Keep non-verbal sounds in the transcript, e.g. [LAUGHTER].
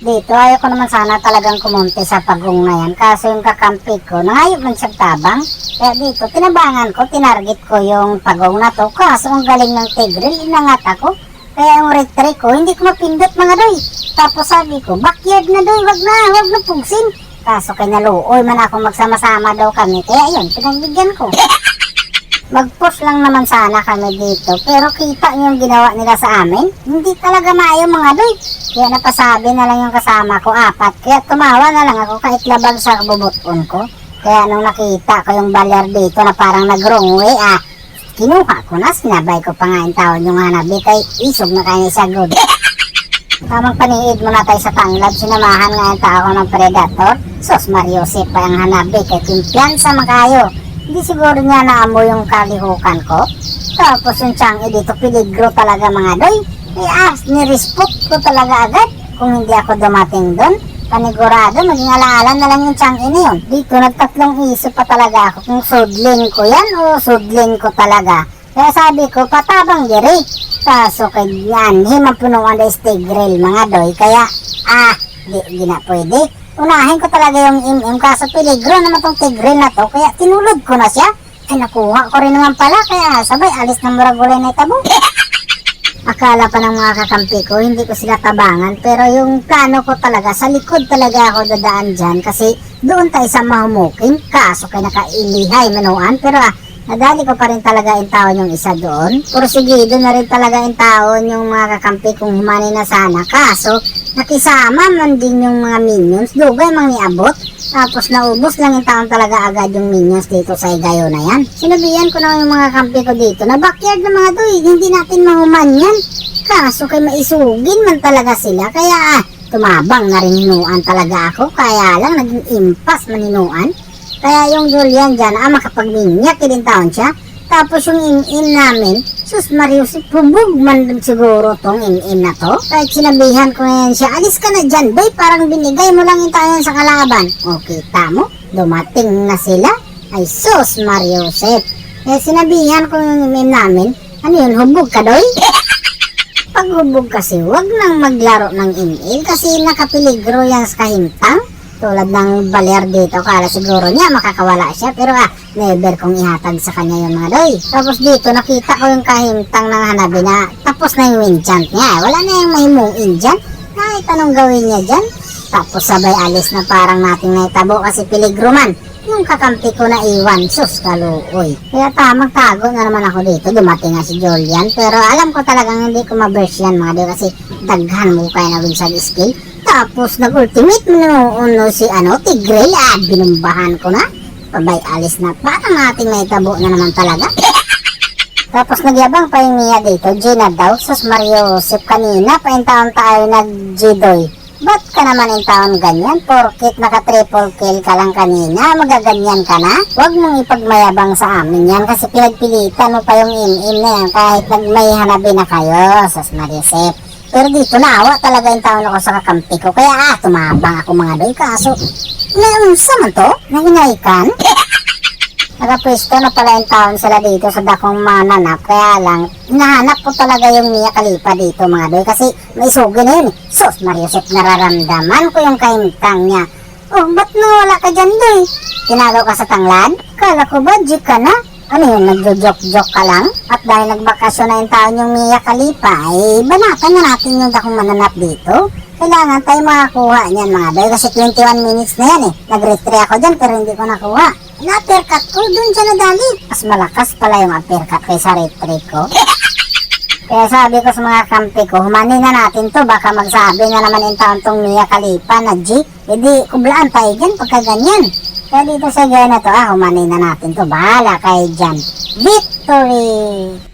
Dito, ayoko naman sana talagang kumunti sa pagong na yan. Kaso yung kakampi ko, nangayop man siyang tabang. Kaya dito, tinabangan ko, tinarget ko yung pagong na to. Kaso ang galing ng tigril, inangat ako. Kaya yung retry ko, hindi ko mapindot mga doy. Tapos sabi ko, backyard na doy, wag na, wag na pugsin. Kaso kay naluoy man ako magsama-sama daw kami. Kaya yun, pinagbigyan ko. Mag-push lang naman sana kami dito. Pero kita niyo yung ginawa nila sa amin. Hindi talaga maayo mga doy. Kaya napasabi na lang yung kasama ko, apat. Kaya tumawa na lang ako kahit labag sa bubuton ko. Kaya nung nakita ko yung balyar dito na parang nag-wrong way, ah, kinuha ko na, sinabay ko pa nga yung taon yung hanabi kay isog na kanya sa good. [LAUGHS] Tamang paniid mo na tayo sa tanglad, sinamahan nga yung tao ng predator. Sos Mariosep pa ang hanabi kay kumpiyansa makayo. Hindi siguro niya naamoy yung kalihukan ko. Tapos yung tiyang dito, peligro talaga mga doy. Eh ah, nirespot ko talaga agad. Kung hindi ako dumating doon, panigurado, maging alaala na lang yung tiyang ini yun. Dito nagtatlong isip pa talaga ako kung sudlin ko yan o sudlin ko talaga. Kaya sabi ko, patabang diri. Kaso kay yan, himapunuan na grill mga doy. Kaya, ah, di, di na pwede. Unahin ko talaga yung im-im kaso peligro naman tong tigril na to. Kaya tinulog ko na siya. Ay nakuha ko rin naman pala. Kaya sabay, alis ng muragulay na itabo. [LAUGHS] Akala pa ng mga kakampi ko, hindi ko sila tabangan. Pero yung plano ko talaga, sa likod talaga ako dadaan dyan. Kasi doon tayo sa mahumukin. Kaso kay nakailihay manuan. Pero ah, nadali ko pa rin talaga yung taon yung isa doon. Doon na rin talaga yung taon yung mga kakampi kong humani na sana. Kaso, nakisama man din yung mga minions. Dugay mang niabot. Tapos naubos lang yung taon talaga agad yung minions dito sa Igayo na yan. Sinabihan ko na yung mga kampi ko dito na backyard ng mga doy, hindi natin mahuman yan. Kaso kay maisugin man talaga sila. Kaya ah, tumabang na rin hinuan talaga ako. Kaya lang naging impas maninuan. Kaya yung Julian dyan, ah, makapagminyak din taon siya. Tapos yung in-in namin, sus Marius, pubog man siguro tong in-in na to. Kahit sinabihan ko na yan siya, alis ka na dyan, bay, parang binigay mo lang yung tayo sa kalaban. O, kita dumating na sila. Ay, sus Mariusep. Eh, sinabihan ko yung in namin, ano yun, hubog ka doy? [LAUGHS] Pag hubog kasi, wag nang maglaro ng in-in kasi nakapeligro yan sa kahintang. Tulad ng baler dito, kala siguro niya makakawala siya. Pero ah, never kong ihatag sa kanya yung mga doy. Tapos dito, nakita ko yung kahintang ng hanabi na tapos na yung enchant niya. Wala na yung mahimungin dyan. Kahit anong gawin niya dyan. Tapos sabay alis na parang nating naitabo kasi peligro man. Yung kakampi ko na iwan, sus kaluoy. Kaya tamang tago na naman ako dito. Dumating nga si Julian. Pero alam ko talagang hindi ko maburst yan mga doy kasi daghan mo kaya na winsag skill. Tapos nag-ultimate mo no, si ano, Tigreal. Ah, binumbahan ko na. Pabay alis na. Parang nating may tabo na naman talaga. [LAUGHS] Tapos nagyabang pa yung Mia dito, Gina daw, sus Mario Sip kanina, pa yung taon tayo nag-G-Doy. Ba't ka naman yung taon ganyan? Porkit naka-triple kill ka lang kanina, magaganyan ka na? Huwag mong ipagmayabang sa amin yan kasi pinagpilitan mo pa yung im-im na yan kahit nagmay hanabi na kayo, sus Mario Sip. Pero dito naawa talaga yung taon ako sa kakampi ko, kaya ah, tumabang ako mga doy, kaso, naunsa man to? Nahinaykan? [LAUGHS] Nakapwesto na pala yung taon sila dito sa dakong mananap. Kaya lang, hinahanap ko talaga yung Mia Khalifa dito mga doy. Kasi may sugi na yun. Sus, Mariusep, nararamdaman ko yung kaintang niya. Oh, ba't nawala ka dyan doy? Tinagaw ka sa tanglad? Kala ko ba, ka na? Ano yun, nagjo-joke-joke ka lang? At dahil nagbakasyon na yung taon yung Mia Khalifa, eh, banatan na natin yung dakong mananap dito. Kailangan tayo makakuha niyan mga doy kasi 21 minutes na yan eh. Nag-retry ako dyan pero hindi ko nakuha. Na-uppercut ko, dun siya nadali. Mas malakas pala yung uppercut kaysa retry ko. [LAUGHS] Kaya sabi ko sa mga kampi ko, humani na natin to, baka magsabi na naman yung taon tong Mia Khalifa na G. Hindi, kublaan tayo dyan pagka ganyan. Kaya dito sa gaya na to, ah, humani na natin to. Bahala kayo dyan. Victory!